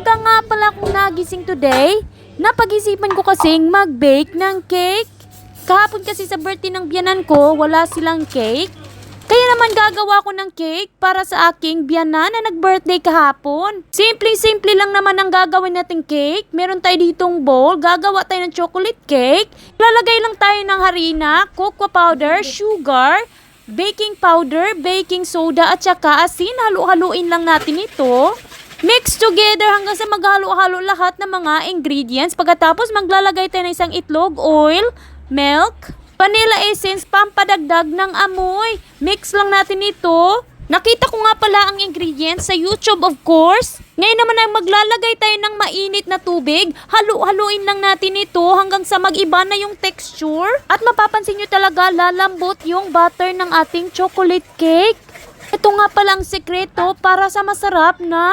Maaga nga pala akong nagising today. Napag-isipan ko kasing mag-bake ng cake. Kahapon kasi sa birthday ng biyanan ko, wala silang cake. Kaya naman gagawa ko ng cake para sa aking biyanan na nag-birthday kahapon. Simple-simple lang naman ang gagawin nating cake. Meron tayo ditong bowl, gagawa tayo ng chocolate cake. Lalagay lang tayo ng harina, cocoa powder, sugar, baking powder, baking soda at saka asin. Halu-haluin lang natin ito. Mix together hanggang sa maghalo-halo lahat ng mga ingredients. Pagkatapos maglalagay tayo ng isang itlog, oil, milk, vanilla essence, pampadagdag ng amoy. Mix lang natin ito. Nakita ko nga pala ang ingredients sa YouTube of course. Ngayon naman ay maglalagay tayo ng mainit na tubig. Halu-haluin lang natin ito hanggang sa mag-iba na yung texture. At mapapansin nyo talaga lalambot yung butter ng ating chocolate cake. Ito nga pala ang sekreto para sa masarap na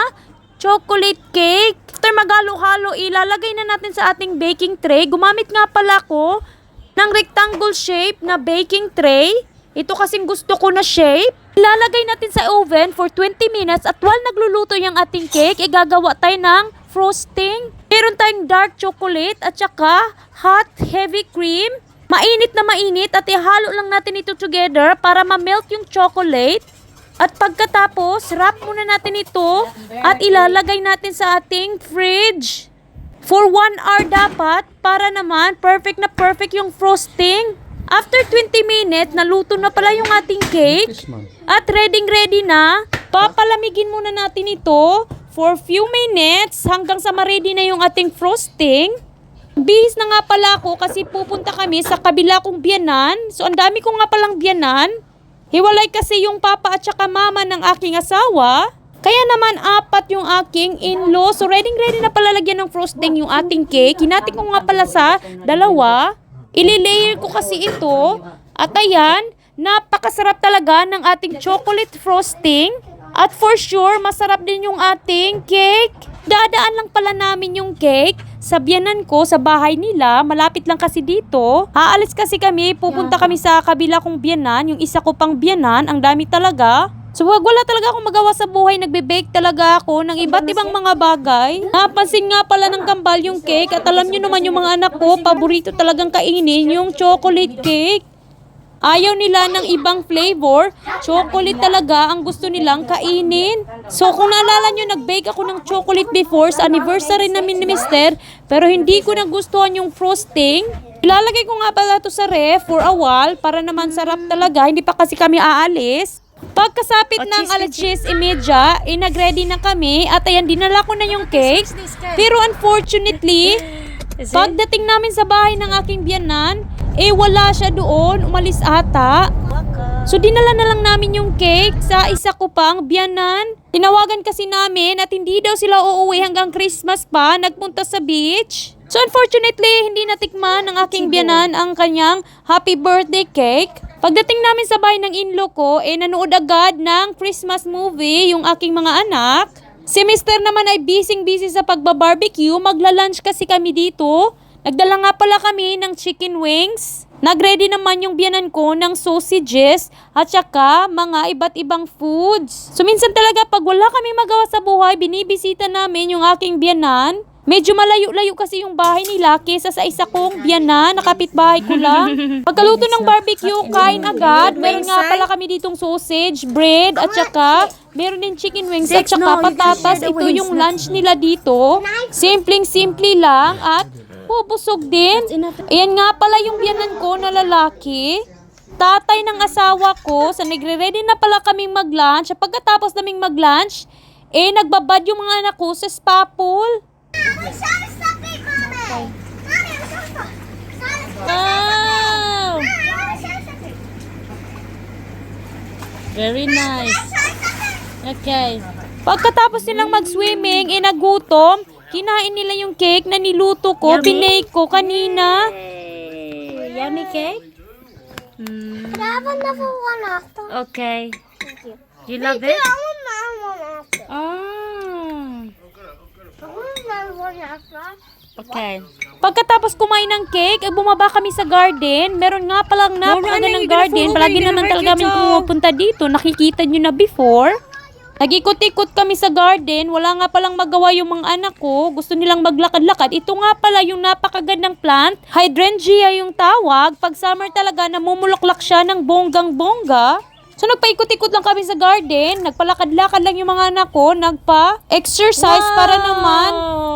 chocolate cake. After maghalo-halo, ilalagay na natin sa ating baking tray. Gumamit nga pala ko ng rectangle shape na baking tray. Ito kasing gusto ko na shape. Ilalagay natin sa oven for 20 minutes at while nagluluto yung ating cake, igagawa tayo ng frosting. Meron tayong dark chocolate at saka hot heavy cream. Mainit na mainit at ihalo lang natin ito together para ma-melt yung chocolate. At pagkatapos, wrap muna natin ito at ilalagay natin sa ating fridge. For 1 hour dapat para naman perfect na perfect yung frosting. After 20 minutes, naluto na pala yung ating cake. At ready ready na. Papalamigin muna natin ito for few minutes hanggang sa ma-ready na yung ating frosting. Bihis na nga pala ako kasi pupunta kami sa kabila kong biyanan. So, ang dami ko nga palang biyanan. Hiwalay kasi yung papa at saka mama ng aking asawa. Kaya naman apat yung aking in-law. So ready ready na pala lagyan ng frosting yung ating cake. Hinati ko nga pala sa dalawa. Ililayer ko kasi ito. At ayan, napakasarap talaga ng ating chocolate frosting. At for sure, masarap din yung ating cake. Dadaan lang pala namin yung cake sa biyanan ko sa bahay nila. Malapit lang kasi dito. Aalis kasi kami, pupunta kami sa kabila kong biyanan. Yung isa ko pang biyanan, ang dami talaga. So wag wala talaga akong magawa sa buhay. Nagbe-bake talaga ako ng iba't ibang mga bagay. Napansin nga pala ng kambal yung cake. At alam nyo naman yung mga anak ko, paborito talagang kainin yung chocolate cake. Ayaw nila ng ibang flavor. Chocolate talaga ang gusto nilang kainin. So kung naalala nyo, nag-bake ako ng chocolate before sa anniversary namin ni Mister. Pero hindi ko nagustuhan yung frosting. Ilalagay ko nga pala to sa ref for a while para naman sarap talaga. Hindi pa kasi kami aalis. Pagkasapit ng alas 10 imedya, eh nag-ready na kami at ayan, dinala ko na yung cake. Pero unfortunately, pagdating namin sa bahay ng aking biyanan, eh wala siya doon, umalis ata. So dinala na lang namin yung cake sa isa ko pang biyanan. Tinawagan kasi namin at hindi daw sila uuwi hanggang Christmas pa, nagpunta sa beach. So unfortunately, hindi natikman ng aking biyanan ang kanyang happy birthday cake. Pagdating namin sa bahay ng inlo ko, eh nanood agad ng Christmas movie yung aking mga anak. Si Mister naman ay busy-busy sa pagbabarbecue, magla-lunch kasi kami dito. Nagdala nga pala kami ng chicken wings. Nagready naman yung biyanan ko ng sausages at saka mga iba't ibang foods. So minsan talaga pag wala kami magawa sa buhay, binibisita namin yung aking biyanan. Medyo malayo-layo kasi yung bahay nila kesa sa isa kong biyanan, nakapit bahay ko lang. Pagkaluto ng barbecue, kain agad. Meron nga pala kami ditong sausage, bread, at saka meron din chicken wings at saka patatas. Ito yung lunch nila dito. Simpleng-simple lang at bubusog din. Ayan nga pala yung biyanan ko na lalaki. Tatay ng asawa ko, sa nagre-ready na pala kaming mag-lunch. At pagkatapos naming mag-lunch, eh nagbabad yung mga anak ko sa spa pool. Wow! Very nice. Okay. Pagkatapos nilang mag-swimming, eh nagutom, kinain nila yung cake na niluto ko, pinake ko kanina. Yummy cake? Mm, Can I have another one after? okay. Thank you. You love it? I want another one after. Ah, I want another one after. okay. Pagkatapos kumain ng cake, ay bumaba kami sa garden. Meron nga palang napakaganda ng garden. Palagi naman talaga kami pumupunta dito. Nakikita nyo na before. Nag-ikot-ikot kami sa garden, wala nga palang magawa yung mga anak ko, gusto nilang maglakad-lakad. Ito nga pala yung napakagandang plant, hydrangea yung tawag. Pag summer talaga, namumulaklak siya ng bonggang-bongga. So nagpaikot-ikot lang kami sa garden, nagpalakad-lakad lang yung mga anak ko, nagpa-exercise para naman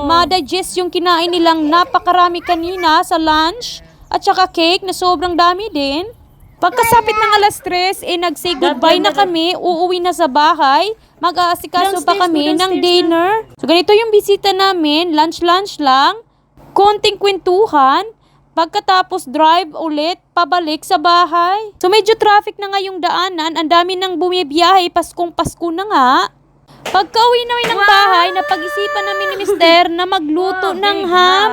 ma-digest yung kinain nilang napakarami kanina sa lunch at saka cake na sobrang dami din. Pagkasapit ng alas 3, eh nag-say goodbye na kami, uuwi na sa bahay, mag-aasikaso pa kami ng dinner. So ganito yung bisita namin, lunch-lunch lang, konting kwentuhan, pagkatapos drive ulit, pabalik sa bahay. So medyo traffic na nga yung daanan, ang dami nang bumibiyahe, Paskong Pasko na nga. Pagka uwi namin ng bahay, napag-isipan namin ni Mister na magluto ng ham.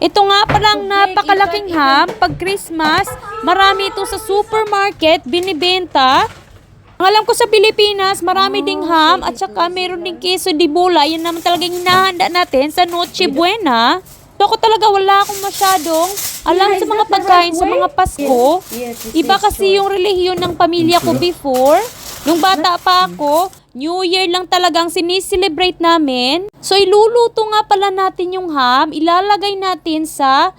Ito nga palang napakalaking ham. Pag Christmas, marami ito sa supermarket, binibenta. Ang alam ko sa Pilipinas, marami ding ham at saka meron ding queso di bola. Yan naman talagang hinahanda natin sa Noche Buena. So ako talaga wala akong masyadong alam sa mga pagkain sa mga Pasko. Iba kasi yung relihiyon ng pamilya ko before. Nung bata pa ako, New Year lang talagang siniselebrate namin. So iluluto nga pala natin yung ham, ilalagay natin sa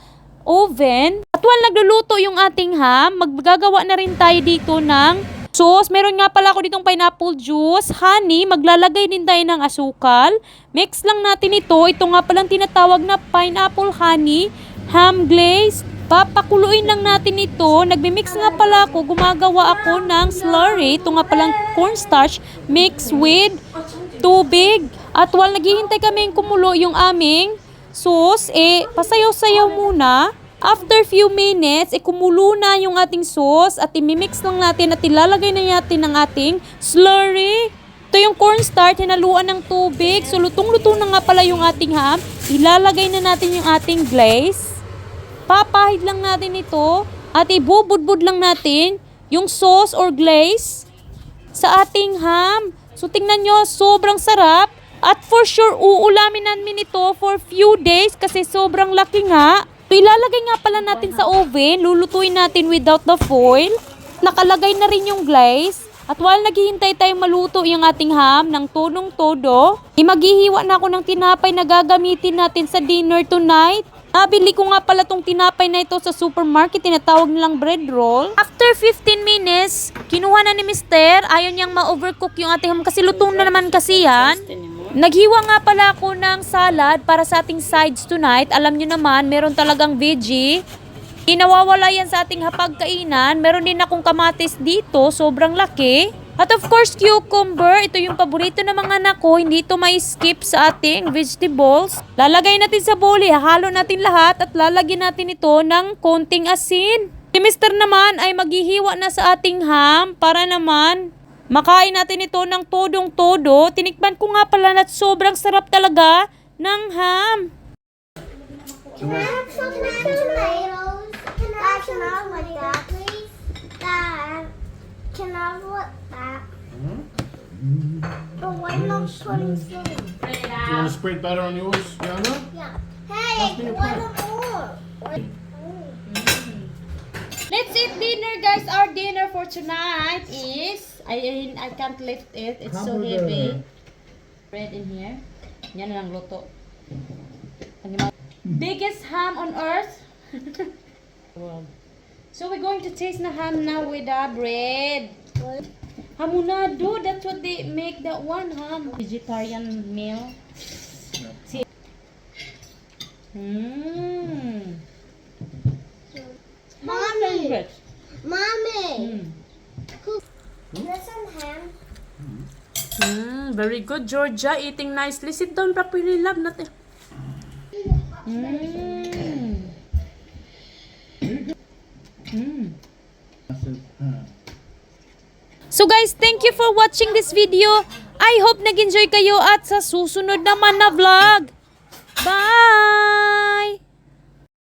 oven. At while nagluluto yung ating ham, maggagawa na rin tayo dito ng sauce. Meron nga pala ako ditong pineapple juice, honey, maglalagay din tayo ng asukal. Mix lang natin ito. Ito nga palang tinatawag na pineapple honey, ham glaze. Papakuluin lang natin ito. Nagmimix nga pala ako. Gumagawa ako ng slurry. Ito nga palang cornstarch mix with tubig. At while naghihintay kaming kumulo yung aming sauce, eh, pasayaw-sayaw muna. After few minutes, eh, kumulo na yung ating sauce at imimix lang natin at ilalagay na natin ang ating slurry. Ito yung cornstarch, hinaluan ng tubig. So, lutong-luto na nga pala yung ating ham. Ilalagay na natin yung ating glaze. Papahid lang natin ito at ibubudbud lang natin yung sauce or glaze sa ating ham. So tingnan nyo, sobrang sarap. At for sure, uulamin namin ito for few days kasi sobrang laki nga. So ilalagay nga pala natin sa oven, lulutuin natin without the foil. Nakalagay na rin yung glaze. At while naghihintay tayong maluto yung ating ham ng tonong todo, eh maghihiwa na ako ng tinapay na gagamitin natin sa dinner tonight. Nabili ko nga pala tong tinapay na ito sa supermarket, tinatawag nilang bread roll. After 15 minutes, kinuha na ni Mister, ayaw niyang ma-overcook yung ating ham kasi lutong na naman kasi yan. Naghiwa nga pala ako ng salad para sa ating sides tonight. Alam nyo naman, meron talagang veggie. Inawawala yan sa ating hapagkainan. Meron din akong kamatis dito, sobrang laki. At of course, cucumber. Ito yung paborito ng mga anak ko. Hindi ito may skip sa ating vegetables. Lalagay natin sa bowl, halo natin lahat at lalagyan natin ito ng konting asin. Si Mr. naman ay maghihiwa na sa ating ham para naman makain natin ito ng todong-todo. Tinikman ko nga pala na sobrang sarap talaga ng ham. Can I have some tomatoes? Can I have some? Dad, can I have what that? But why not putting some? Do you want to spray batter on yours, Yana? Yeah. Hey, what mm. more? Let's eat dinner, guys. Our dinner for tonight is I I can't lift it. It's so heavy. Bread in here. Yan lang luto. Biggest ham on earth. Wow. So we're going to taste the ham now with our bread. Hamunado, that's what they make that one ham. Vegetarian meal. See. Mmm. Mommy, mommy. Mm. There's some ham. Mm, very good, Georgia. Eating nicely. Sit down properly, love. Not Mm. Mm. So guys, thank you for watching this video. I hope nag-enjoy kayo at sa susunod naman na vlog. Bye!